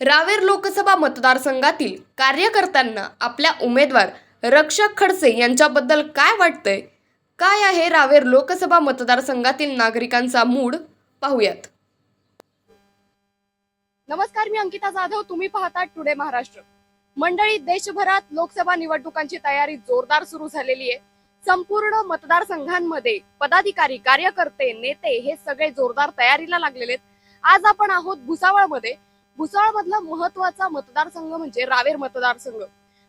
रावेर लोकसभा मतदारसंघातील कार्यकर्त्यांना आपल्या उमेदवार रक्षक खडसे यांच्याबद्दल काय वाटतंय? काय आहे रावेर लोकसभा मतदारसंघातील नागरिकांचा मूड? पाहूयात. नमस्कार मी अंकिता जाधव. तुम्ही पाहता टुडे महाराष्ट्र. मंडळी देशभरात लोकसभा निवडणुकांची तयारी जोरदार सुरू झालेली आहे. संपूर्ण मतदारसंघांमध्ये पदाधिकारी कार्यकर्ते नेते हे सगळे जोरदार तयारीला लागलेले आहेत. आज आपण आहोत भुसावळमध्ये. भुसावळ मधला महत्त्वाचा मतदारसंघ म्हणजे रावेर मतदारसंघ.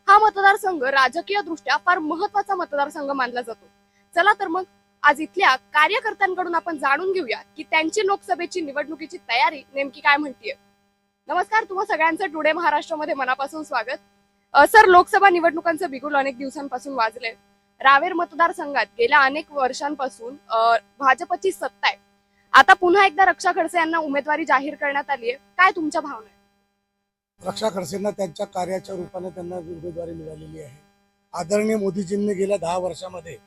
हा मतदारसंघ राजकीय दृष्ट्या फार महत्त्वाचा मतदारसंघ मानला जातो. चला तर मग आज इथल्या कार्यकर्त्यांकडून आपण जाणून घेऊया की त्यांची लोकसभेची निवडणुकीची तयारी नेमकी काय म्हणतीये. नमस्कार तुम्हा सगळ्यांचं टुडे महाराष्ट्रामध्ये मनापासून स्वागत. सर लोकसभा निवडणुकांचं बिगुल अनेक दिवसांपासून वाजले रावेर मतदारसंघात गेल्या अनेक वर्षांपासून भाजपची सत्ता आहे. आता पुन्हा एकदा रक्षा खडसे यांना उमेदवारी जाहीर करण्यात आली आहे. काय तुमच्या भावना आहेत? रक्षा खडसेंना त्यांच्या कार्याच्या रूपाने त्यांना उमेदवारी मिळालेली आहे. आदरणीय मोदीजींनी गेल्या दहा वर्षामध्ये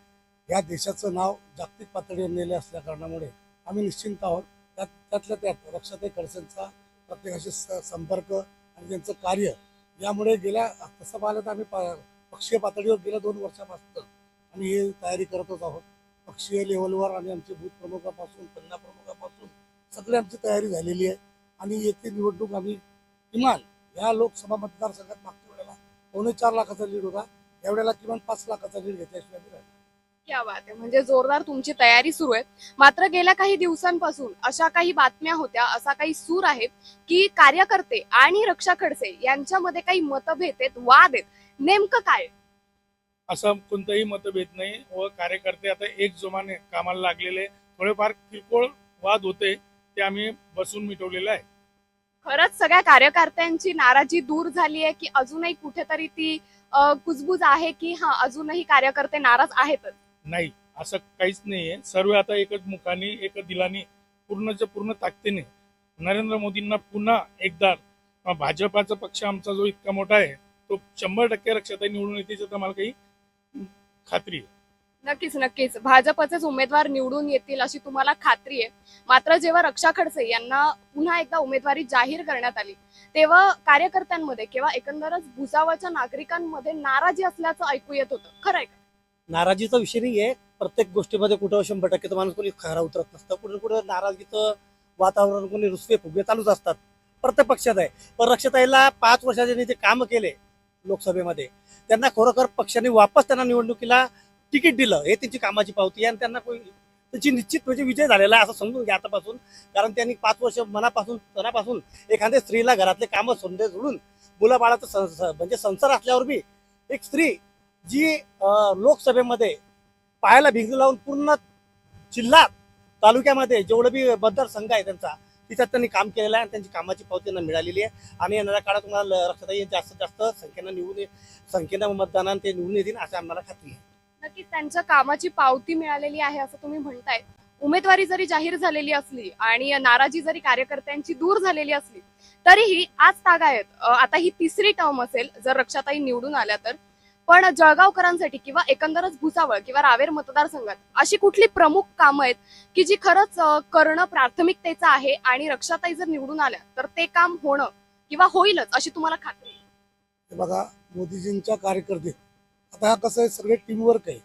या देशाचं नाव जागतिक पातळीवर नेले असल्या कारणामुळे आम्ही निश्चिंत आहोत. त्यात त्यातल्या त्यात रक्षाताई खडसेंचा प्रत्येकाशी संपर्क आणि त्यांचं कार्य यामुळे गेल्या तसं पाहिलं तर आम्ही पक्षीय पातळीवर गेल्या दोन वर्षापासून आम्ही हे तयारी करतच आहोत. पक्षीय लेवलवर आणि आमचे बूथ प्रमुखापासून जिल्हा प्रमुख सगळी आमची तयारी झालेली आहे. आणि येथे निवडणूक आम्ही किमान या लोकसभा मतदारसंघात मागच्या वेळेला पावणे चार लाखाचा लीड होता. यावेळेला किमान पाच लाखाचा लीड घेतल्याशिवाय आम्ही. क्या बात आहे. म्हणजे जोरदार तुमची तयारी सुरू आहे. मात्र गेल्या काही दिवसांपासून अशा काही बातम्या होत्या असा काही सूर आहे की कार्यकर्ते आणि रक्षा खडसे यांच्यामध्ये काही मतभेद आहेत वाद आहेत. नेमकं काय? असं कोणताही मतभेद नाही व कार्यकर्ते आता एक जोमाने कामाला लागलेले. थोडेफार किरकोळ वाद होते. ते आम्ही बसून मिटवलेलं आहे. खरंच सगळ्या कार्यकर्त्यांची नाराजी दूर झाली आहे की अजूनही कुठेतरी ती कुजबूज आहे की हा अजूनही कार्यकर्ते नाराज आहेतच. नाही असं काहीच नाहीये सर्व आता एकच मुखाने एकच दिलाने पूर्णच्या पूर्ण ताकदीने नरेंद्र मोदींना पुन्हा एकदा भाजपाचा पक्ष आमचा जो इतका मोठा आहे तो शंभर टक्के रक्षाताई निवडून येते आम्हाला काही खात्री आहे. नक्कीच नक्कीच. भाजपचेच उमेदवार निवडून येतील अशी तुम्हाला खात्री आहे. मात्र जेव्हा रक्षा खडसे यांना पुन्हा एकदा उमेदवारी जाहीर करण्यात आली तेव्हा कार्यकर्त्यांमध्ये किंवा एकंदरच भुसावळच्या नागरिकांमध्ये नाराजी असल्याचं ऐकू येत होतं. खरं आहे का? नाराजीचा विषय नाही आहे. प्रत्येक गोष्टीमध्ये कुठं शंभर टक्के तर माणूस कोणी खरा उतरत नसतं. कुठं कुठं नाराजीचं वातावरण कोणी रुसवे फुगवे चालूच असतात. प्रत्येक पक्षात आहे. पण रक्षताईला पाच वर्षाचे त्यांनी जे काम केले लोकसभेमध्ये त्यांना खरोखर पक्षाने वापस त्यांना निवडणुकीला तिकीट दिलं हे त्यांची कामाची पावती आणि त्यांना कोणी त्यांची निश्चित म्हणजे विजय झालेला आहे असं समजून घ्या आतापासून. कारण त्यांनी पाच वर्ष मनापासून तनापासून एखाद्या स्त्रीला घरातले कामं समजे सोडून मुलाबाळाचं सं- स- म्हणजे संसार असल्यावर बी एक स्त्री जी लोकसभेमध्ये पायाला भिंग लावून पूर्ण जिल्हा तालुक्यामध्ये जेवढं बी मतदारसंघ आहे त्यांचा तिच्यात त्यांनी काम केलेलं आहे आणि त्यांची कामाची पावती त्यांना मिळालेली आहे. आणि येणाऱ्या काळात तुम्हाला रक्षाताई जास्तीत जास्त संख्येनं निवडून संख्येनं मतदानाने ते निवडून येतील असं आम्हाला खात्री आहे. नक्कीच त्यांच्या कामाची पावती मिळालेली आहे असं तुम्ही म्हणताय. उमेदवारी जरी जाहीर झालेली असली आणि नाराजी जरी कार्यकर्त्यांची दूर झालेली असली तरीही आज तागायत आता ही तिसरी टर्म असेल जर रक्षाताई निवडून आल्या तर. पण जळगावकरांसाठी किंवा एकंदरच भुसावळ किंवा रावेर मतदारसंघात अशी कुठली प्रमुख कामं आहेत की जी खरंच करणं प्राथमिकतेचं आहे आणि रक्षाताई जर निवडून आल्या तर ते काम होणं किंवा होईलच अशी तुम्हाला खात्री बघा मोदीजींच्या कार्यकर्ते आता हा कसं आहे सगळे टीमवर्क आहे.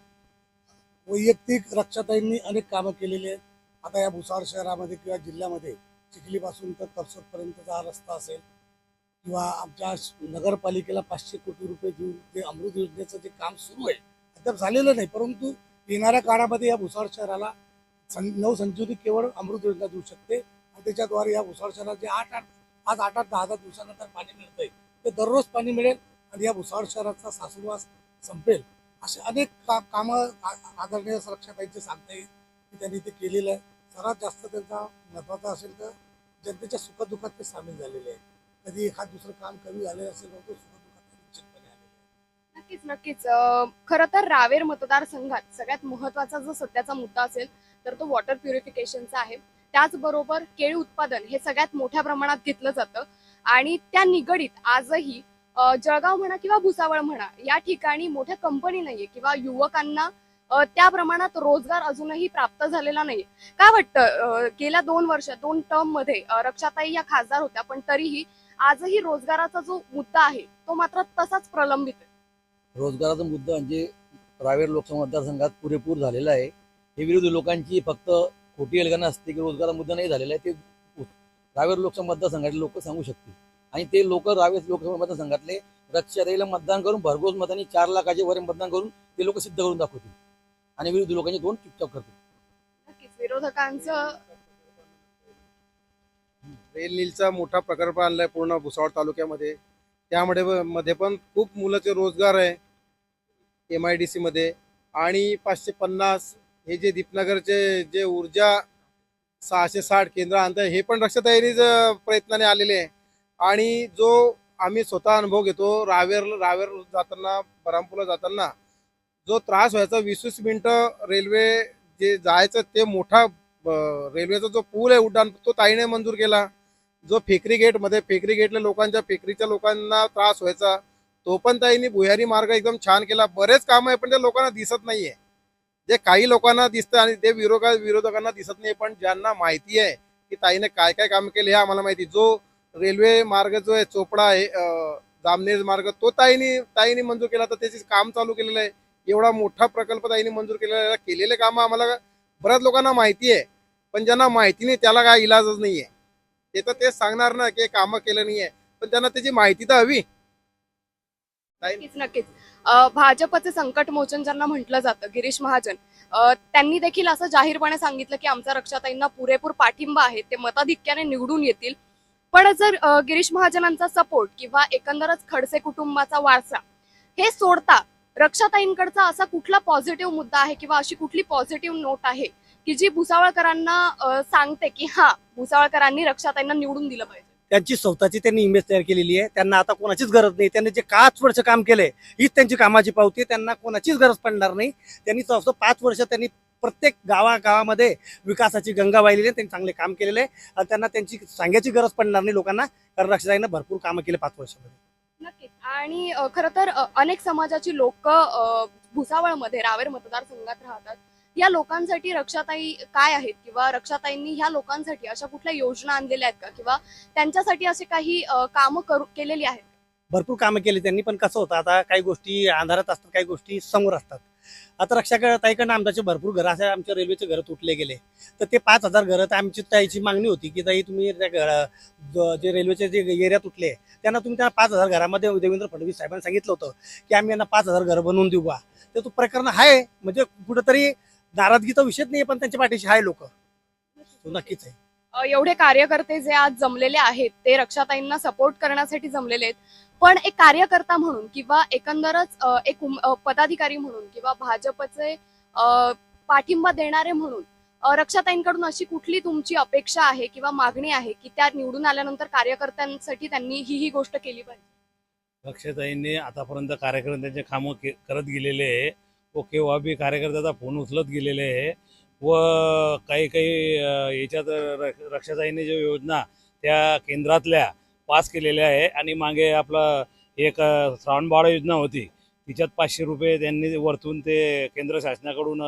वैयक्तिक रक्षाताईंनी अनेक कामं केलेली आहेत. आता या भुसार शहरामध्ये किंवा जिल्ह्यामध्ये चिखलीपासून तर तरसोदपर्यंतचा हा रस्ता असेल किंवा आमच्या नगरपालिकेला पाचशे कोटी रुपये देऊन जे अमृत योजनेचं जे काम सुरू आहे अद्याप झालेलं नाही. परंतु येणाऱ्या काळामध्ये या भुसार शहराला सं नवसंजीवनी केवळ अमृत योजना देऊ शकते. आणि त्याच्याद्वारे या भुसार शहरात जे आठ आठ आज आठ आठ दहा दहा दिवसानंतर पाणी मिळतंय. ते दररोज पाणी मिळेल. आणि या भुसार शहराचा सासुरवास संपेल. असे अनेक का कामं आदरणीय रक्षाताईंचे सांगता येईल की त्यांनी ते केलेलं आहे. सर्वात जास्त त्यांचा महत्त्वाचा असेल तर जनतेच्या सुखदुःखात ते सामील झालेले आहे कधी एखाद दुसरं काम कमी झालेलं असेल तर सुखदुःखात निश्चितपणे आहे नक्कीच नक्कीच. खर खरं तर रावेर मतदारसंघात सगळ्यात महत्त्वाचा जो सध्याचा मुद्दा असेल तर तो वॉटर प्युरिफिकेशनचा आहे. त्याचबरोबर केळी उत्पादन हे सगळ्यात मोठ्या प्रमाणात घेतलं जातं आणि त्या निगडीत आजही जळगाव म्हणा किंवा भुसावळ म्हणा या ठिकाणी मोठ्या कंपनी नाहीये किंवा युवकांना त्या प्रमाणात रोजगार अजूनही प्राप्त झालेला नाही काय वाटतं? गेल्या दोन वर्ष दोन टर्ममध्ये रक्षाताई या खासदार होत्या पण तरीही आजही रोजगाराचा जो मुद्दा आहे तो मात्र तसाच प्रलंबित आहे. रोजगाराचा मुद्दा म्हणजे रावेर लोकसभा मतदारसंघात पुरेपूर झालेला आहे. हे विरोधी लोकांची फक्त खोटी अलगना असते की रोजगारा मुद्दा नाही झालेला आहे ते रावेर लोकसभा मतदारसंघातले लोक सांगू शकतील. आणि ते लोक रावेर लोकसभा मतदारसंघातले रक्षाताईला मतदान करून भरघोस मतांनी चार लाखाचे वर मतदान करून ते लोक सिद्ध करून दाखवतील. आणि विरोधी लोकांचे दोन चुपचाप करतील. विरोधकांचं रेल नीलचा मोठा प्रकल्प आणलाय पूर्ण भुसावळ तालुक्यामध्ये. त्यामध्ये मध्ये पण खूप मुलाचे रोजगार आहे. एम आय डी सी मध्ये. आणि पाचशे पन्नास हे जे दीपनगरचे जे ऊर्जा सहाशे साठ केंद्र आणतं हे पण रक्षाताईनीच अं, प्रयत्नाने आलेले आहे. आणि जो आम्ही स्वतः अनुभव घेतो रावेर रावेर जाताना बरामपूरला जाताना जो त्रास व्हायचा वीस वीस मिनटं रेल्वे जे जायचं ते मोठा रेल्वेचा जो पूल आहे उड्डाण तो ताईने मंजूर केला. जो फेकरी गेटमध्ये फेकरी गेटला लोकांच्या फेकरीच्या लोकांना त्रास व्हायचा तो पण ताईंनी भुयारी मार्ग एकदम छान केला. बरेच काम आहे पण त्या लोकांना दिसत नाहीये. जे काही लोकांना दिसतं आणि ते विरोधा विरोधकांना दिसत नाही पण ज्यांना माहिती आहे की ताईने काय काय काम केले हे आम्हाला माहिती जो रेल्वे मार्ग जो आहे चोपडा आहे जामनेर मार्ग तो ताईनी ताईनी मंजूर केला. तर त्याचे काम चालू केलेलं आहे. एवढा मोठा प्रकल्प ताईने मंजूर केलेला आहे. केलेले काम आम्हाला बऱ्याच लोकांना माहिती आहे. पण ज्यांना माहिती नाही त्याला काय इलाजच नाहीये. ते तर तेच सांगणार ना की कामं केलं नाहीये. पण त्यांना त्याची माहिती तर हवी. नक्कीच नक्कीच. भाजपचे संकट मोचन ज्यांना म्हटलं जातं गिरीश महाजन त्यांनी देखील असं जाहीरपणे सांगितलं की आमचा रक्षाताईंना पुरेपूर पाठिंबा आहे. ते मताधिक्याने निवडून येतील. पण जर गिरीश महाजनांचा सपोर्ट किंवा एकंदरच खडसे कुटुंबाचा वारसा हे सोडता रक्षाताईंकडचा असा कुठला पॉझिटिव्ह मुद्दा आहे किंवा अशी कुठली पॉझिटिव्ह नोट आहे की जी भुसावळकरांना सांगते की हा भुसावळकरांनी रक्षाताईंना निवडून दिलं पाहिजे? त्यांची स्वतःची त्यांनी इमेज तयार केलेली आहे. त्यांना आता कोणाचीच गरज नाही. त्यांनी जे पाच वर्ष काम केलंय हीच त्यांची कामाची पावती आहे. त्यांना कोणाचीच गरज पडणार नाही. त्यांनी पाच वर्ष त्यांनी प्रत्येक गावागावामध्ये विकासाची गंगा वाहिलेली त्यांनी चांगले काम केलेले आहे. आणि त्यांना त्यांची सांगायची गरज पडणार नाही लोकांना कारण रक्षाताईनं भरपूर कामं केले पाच वर्षामध्ये. नक्कीच. आणि खरं तर अनेक समाजाची लोक भुसावळमध्ये रावेर मतदारसंघात राहतात. या लोकांसाठी रक्षाताई काय आहेत? किंवा रक्षाताईंनी ह्या लोकांसाठी अशा कुठल्या योजना आणलेल्या आहेत का? किंवा त्यांच्यासाठी असे काही काम करू केलेली आहेत? भरपूर कामं केली त्यांनी पण कसं होतं आता काही गोष्टी अंधारात असतात काही गोष्टी समोर असतात. आता रक्षा ताईकडनं आमदाचे भरपूर घरं असे आमच्या रेल्वेचे घरं तुटले गेले. तर ते पाच हजार घरं तर आमची त्याची मागणी होती की ताई तुम्ही त्या घर जे रेल्वेचे जे एरिया तुटले त्यांना तुम्ही त्या पाच हजार घरामध्ये देवेंद्र फडणवीस साहेबांनी सांगितलं होतं की आम्ही यांना पाच हजार घरं बनवून देऊ बा. तर तो प्रकरण आहे म्हणजे कुठंतरी नाराजगीचा विषयच नाही पण त्यांच्या पाठीशी आहे लोक. नक्कीच आहे. एवढे कार्यकर्ते जे आज जमलेले आहेत ते रक्षाताईंना सपोर्ट करण्यासाठी जमलेले आहेत. पण एक कार्यकर्ता म्हणून किंवा एकंदरच एक पदाधिकारी म्हणून किंवा भाजपचे पाठिंबा देणारे म्हणून रक्षाताईंकडून अशी कुठली तुमची अपेक्षा आहे किंवा मागणी आहे की त्या निवडून आल्यानंतर कार्यकर्त्यांसाठी त्यांनी ही ही गोष्ट केली पाहिजे? रक्षाताईंनी आतापर्यंत कार्यकर्त्यांचे कामं करत गेलेले आहे. व केव्हा बी कार्यकर्त्याचा फोन उचलत गेलेले आहे. व काही काही याच्यात रक्षाताईंनी ज्या योजना त्या केंद्रातल्या पास केलेले आहे. आणि मागे आपलं एक अं, श्रावण योजना होती. तिच्यात पाचशे रुपये त्यांनी वरतून ते केंद्र शासनाकडून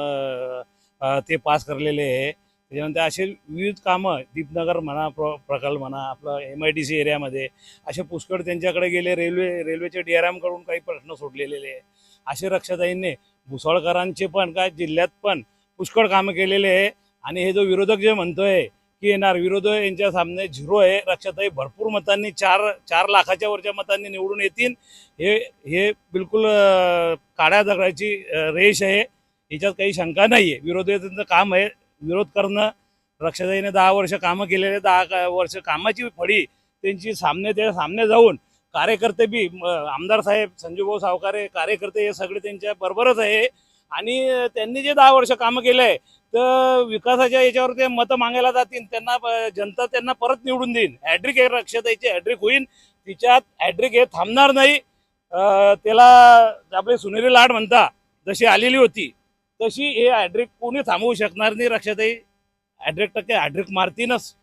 ते पास करलेले आहे. त्याच्यानंतर असे विविध कामं दीपनगर म्हणा प्र प्रकल्प म्हणा आपलं एम आय डी सी एरियामध्ये असे पुष्कळ त्यांच्याकडे गेले. रेल्वे रेल्वेचे डी आरकडून काही प्रश्न सोडलेले आहे. असे रक्षाताईंनी भुसळकरांचे पण काय जिल्ह्यात पण पुष्कळ कामं केलेले आहे. आणि हे जो विरोधक जे म्हणतोय की येणार. विरोध यांच्या सामने झिरो आहे. रक्षाताई भरपूर मतांनी चार चार लाखाच्या वरच्या मतांनी निवडून येतील. हे हे बिलकुल काड्या काळ्या दगडाची रेष आहे. याच्यात काही शंका नाही आहे विरोधकांचं काम आहे. विरोध करणं रक्षाताईने दहा वर्ष कामं केलेले दहा वर्ष कामाची फळी त्यांची सामने त्या सामने जाऊन कार्यकर्ते बी आमदार साहेब संजूभाऊ सावकारे कार्यकर्ते हे सगळे त्यांच्या बरोबरच आहे. आणि त्यांनी जे दहा वर्ष कामं केले तर विकासाच्या याच्यावर ते मतं मागायला जातील त्यांना जनता त्यांना परत निवडून देईन. हॅड्रिक हे रक्षाताईची हॅड्रिक होईल तिच्यात हॅड्रिक हे थांबणार नाही. त्याला आपले सुनेरी लाड म्हणता जशी आलेली होती तशी हे हॅड्रिक कोणी थांबवू शकणार नाही रक्षाताई. हॅड्रिक टक्के हॅड्रिक मारतीनच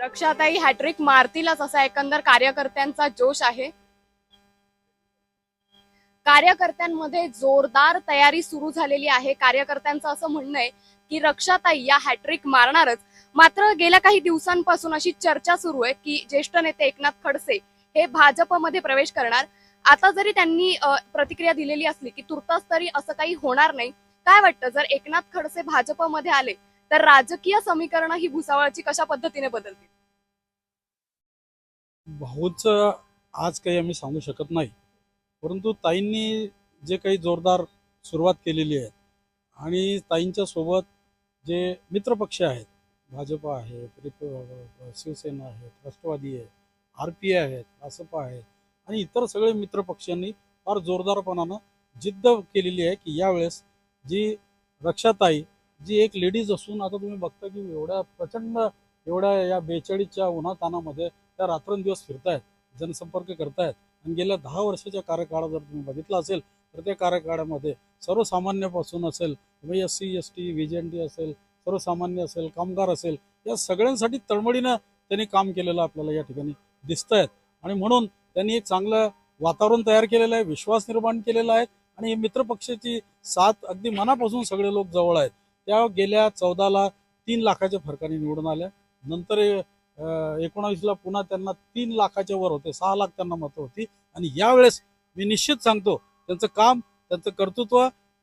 रक्षाताई हॅट्रिक मारतीलच असा एकंदर कार्यकर्त्यांचा जोश आहे. कार्यकर्त्यांमध्ये जोरदार तयारी सुरू झालेली आहे. कार्यकर्त्यांचं असं म्हणणं आहे की रक्षाताई या हॅट्रिक मारणारच. मात्र गेल्या काही दिवसांपासून अशी चर्चा सुरू आहे की ज्येष्ठ नेते एकनाथ खडसे हे भाजपमध्ये प्रवेश करणार. आता जरी त्यांनी प्रतिक्रिया दिलेली असली की तुर्तास तरी असं काही होणार नाही. काय वाटतं? जर एकनाथ खडसे भाजपमध्ये आले तर राजकीय समीकरण ही भुसावळची कशा पद्धतीने बदलतील? भाऊच आज काही आम्ही सांगू शकत नाही. परंतु ताईंनी जे काही जोरदार सुरुवात केलेली आहे आणि ताईंच्या सोबत जे मित्रपक्ष आहेत भाजप आहेत शिवसेना आहेत राष्ट्रवादी आहे आर पी आय आहेत रासपा आहेत आणि इतर सगळे मित्रपक्षांनी फार जोरदारपणानं जिद्द केलेली आहे की यावेळेस जी रक्षाताई जी एक लेडीज असून आता तुम्ही बघता की एवढ्या प्रचंड एवढ्या या बेचाळीसच्या उन्हातानामध्ये त्या रात्रंदिवस फिरतायत जनसंपर्क करतायत. आणि गेल्या दहा वर्षाच्या कार्यकाळात जर तुम्ही बघितलं असेल तर त्या कार्यकाळामध्ये सर्वसामान्यापासून असेल S C S T V D असेल सर्वसामान्य असेल कामगार असेल या सगळ्यांसाठी तळमळीनं त्यांनी काम केलेलं आपल्याला या ठिकाणी दिसत आहेत आणि म्हणून त्यांनी एक चांगलं वातावरण तयार केलेलं आहे विश्वास निर्माण केलेला आहे आणि मित्रपक्षाची साथ अगदी मनापासून सगळे लोक जवळ आहेत. त्या गेल्या चौदाला तीन लाखाच्या फरकाने निवडून आल्या. नंतर एकोणावीसला पुन्हा त्यांना तीन लाखाच्या वर होते सहा लाख त्यांना मतं होती. आणि यावेळेस मी निश्चित सांगतो त्यांचं काम त्यांचं कर्तृत्व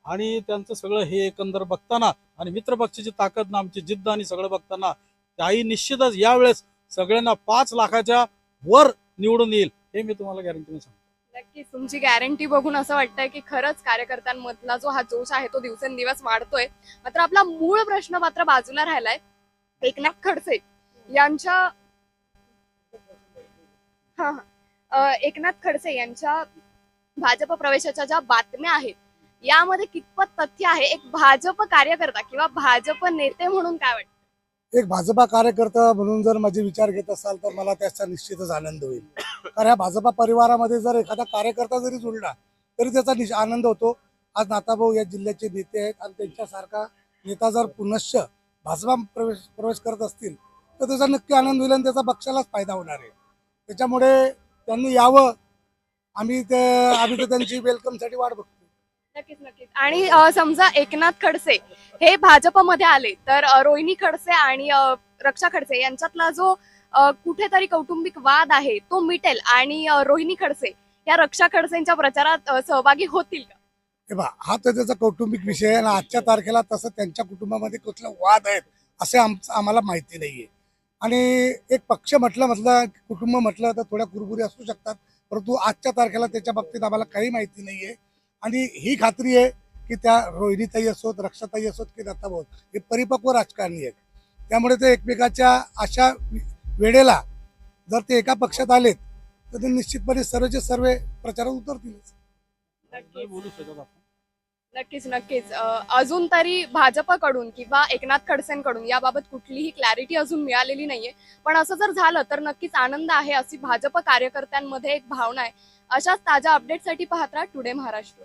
आणि त्यांचं सगळं हे एकंदर बघताना आणि मित्रपक्षाची ताकद ना आमची जिद्द आणि सगळं बघताना त्याही निश्चितच यावेळेस सगळ्यांना पाच लाखाच्या वर निवडून येईल हे मी तुम्हाला गॅरंटीने सांगतो. नक्कीच तुमची गॅरंटी बघून असं वाटतंय की खरंच कार्यकर्त्यांमधला जो हा जोश आहे तो दिवसेंदिवस वाढतोय. मात्र आपला मूळ प्रश्न मात्र बाजूला राहिलाय एकनाथ खडसे. यांच्या हा हा. एकनाथ खडसे यांच्या भाजप प्रवेशाच्या ज्या बातम्या आहेत यामध्ये कितपत तथ्य आहे? एक भाजप कार्यकर्ता किंवा भाजप नेते म्हणून काय वाटतं? एक भाजपा कार्यकर्ता म्हणून जर माझे विचार घेत असाल तर मला त्याचा निश्चितच आनंद होईल. कारण ह्या भाजपा परिवारामध्ये जर एखादा कार्यकर्ता जरी जुळला तरी त्याचा आनंद होतो. आज नाताभाऊ या जिल्ह्याचे नेते आहेत आणि त्यांच्यासारखा नेता जर पुनश्च भाजपा प्रवेश प्रवेश करत असतील तर त्याचा नक्की आनंद होईल आणि त्याचा पक्षालाच फायदा होणार आहे. त्याच्यामुळे त्यांनी यावं. आम्ही ते आम्ही तर त्यांची वेलकमसाठी वाट बघतो नक्कीच नक्कीच. आणि अं, समजा एकनाथ खडसे हे भाजपमध्ये आले तर अं, रोहिणी खडसे आणि अं, रक्षा खडसे यांच्यातला जो अं, कुठेतरी कौटुंबिक वाद आहे तो मिटेल आणि अं, रोहिणी खडसे या रक्षा खडसेंच्या प्रचारात अं, सहभागी होतील का? हे बा हा तर त्याचा कौटुंबिक विषय आहे आणि आजच्या तारखेला तसं त्यांच्या कुटुंबामध्ये कुठला वाद आहेत असे आमचं आम्हाला माहिती नाहीये. आणि एक पक्ष म्हटलं म्हटलं कुटुंब म्हटलं तर थोड्या कुरबुरी असू शकतात परंतु आजच्या तारखेला त्याच्या बाबतीत आम्हाला काही माहिती नाही आहे आणि ही खात्री आहे की त्या रोहिणीताई असोत रक्षाताई असोत की दत्ताभाऊ हे परिपक्व राजकारणी आहेत. त्यामुळे ते एकमेकाच्या अशा वेळेला जर ते एका पक्षात आलेत तर ते निश्चितपणे सर्वचे सर्व प्रचारात उतरतीलच. बोलू शकत आपण नक्कीच नक्कीच. अजून तरी भाजपकडून किंवा एकनाथ खडसेंकडून याबाबत कुठलीही क्लॅरिटी अजून मिळालेली नाहीये. पण असं जर झालं तर नक्कीच आनंद आहे अशी भाजप कार्यकर्त्यांमध्ये एक भावना आहे. अशाच ताज्या अपडेटसाठी पाहत राहा टुडे महाराष्ट्र.